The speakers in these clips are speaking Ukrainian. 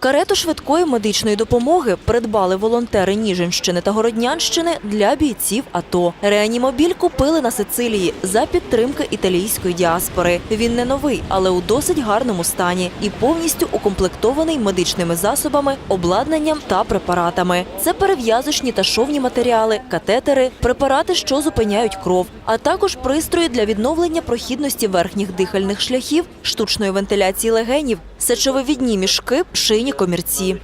Карету швидкої медичної допомоги придбали волонтери Ніжинщини та Городнянщини для бійців АТО. Реанімобіль купили на Сицилії за підтримки італійської діаспори. Він не новий, але у досить гарному стані і повністю укомплектований медичними засобами, обладнанням та препаратами. Це перев'язочні та шовні матеріали, катетери, препарати, що зупиняють кров, а також пристрої для відновлення прохідності верхніх дихальних шляхів, штучної вентиляції легенів, сечовивідні мішки, шийні комірці.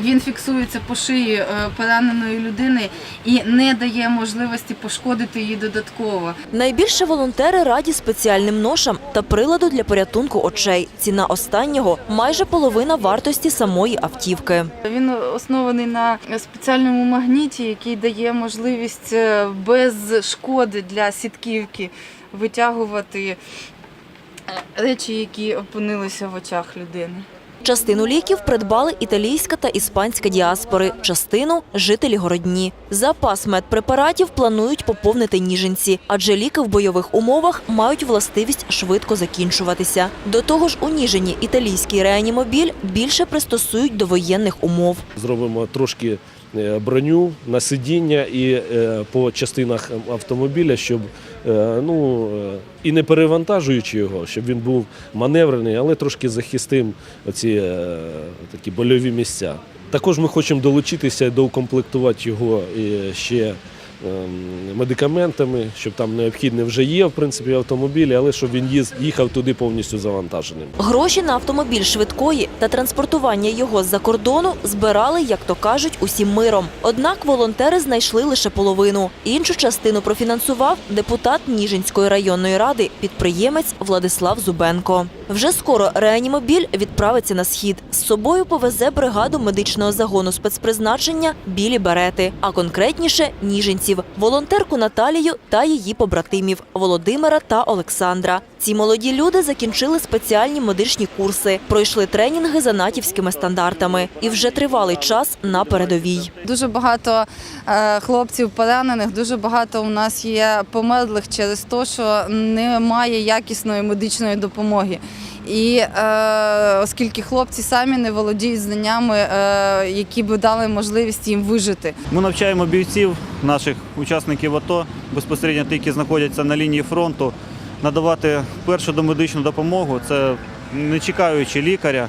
Він фіксується по шиї е, пораненої людини і не дає можливості пошкодити її додатково. Найбільше волонтери раді спеціальним ношам та приладу для порятунку очей. Ціна останнього майже половина вартості самої автівки. Він оснований на спеціальному магніті, який дає можливість е, без шкоди для сітківки витягувати е, речі, які опинилися в очах людини. Частину ліків придбали італійська та іспанська діаспори, частину жителі городні. Запас медпрепаратів планують поповнити ніженці, адже ліки в бойових умовах мають властивість швидко закінчуватися. До того ж, у Ніжині італійський реанімобіль більше пристосують до воєнних умов. Зробимо трошки броню на сидіння і е, по частинах автомобіля, щоб е, ну е, і не перевантажуючи його, щоб він був маневрений, але трошки захистим оці е, такі больові місця. Також ми хочемо долучитися і доукомплектувати його ще медикаментами, щоб там необхідне вже є в принципі автомобілі, але щоб він їхав туди повністю завантаженим. Гроші на автомобіль швидкої та транспортування його з-за кордону збирали, як то кажуть, усім миром. Однак волонтери знайшли лише половину. Іншу частину профінансував депутат Ніжинської районної ради, підприємець Владислав Зубенко. Вже скоро реанімобіль відправиться на схід. З собою повезе бригаду медичного загону спецпризначення білі берети, а конкретніше ніженців, волонтерку Наталію та її побратимів Володимира та Олександра. Ці молоді люди закінчили спеціальні медичні курси, пройшли тренінги за натівськими стандартами і вже тривалий час на передовій. Дуже багато е, хлопців поранених, дуже багато у нас є померлих через те, що немає якісної медичної допомоги. І е, оскільки хлопці самі не володіють знаннями, е, які би дали можливість їм вижити. Ми навчаємо бійців, наших учасників АТО, безпосередньо ті, які знаходяться на лінії фронту, надавати першу домедичну допомогу. Це не чекаючи лікаря,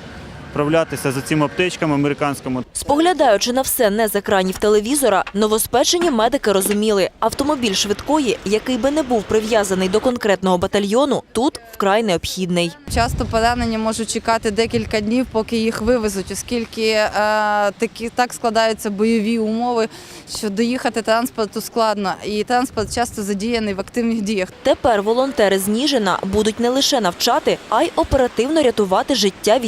вправлятися за цими аптечками американськими. Споглядаючи на все не з екранів телевізора, новоспечені медики розуміли, автомобіль швидкої, який би не був прив'язаний до конкретного батальйону, тут вкрай необхідний. Часто поранені можуть чекати декілька днів, поки їх вивезуть, оскільки е, такі так складаються бойові умови, що доїхати транспорту складно, і транспорт часто задіяний в активних діях. Тепер волонтери з Ніжина будуть не лише навчати, а й оперативно рятувати життя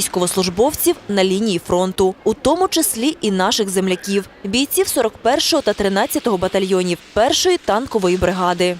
військовослужбовців на лінії фронту, у тому числі і наших земляків, бійців 41-го та 13-го батальйонів першої танкової бригади.